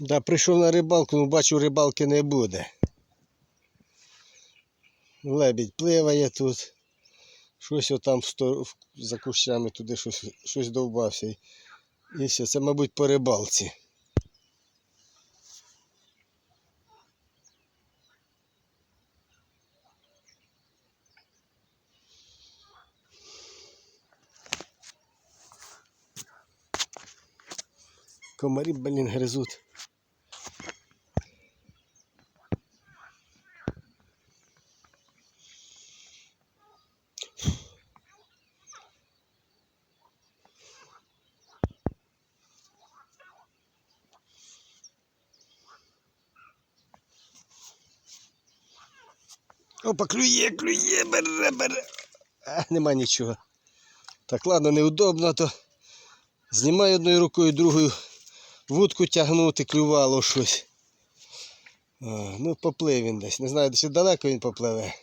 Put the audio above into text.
Да, прийшов на рибалку, але бачу, рибалки не буде. Лебідь пливає тут. Щось отам за кущами туди щось, щось довбався. І все, це, мабуть, по рибалці. Комарі, блін, гризуть. Опа, клює, клює, бере, бере. А, нема нічого. Так, ладно, неудобно, то знімаю одною рукою, другою вудку тягнути, клювало щось. Ну, поплив він десь. Не знаю, чи далеко він попливе.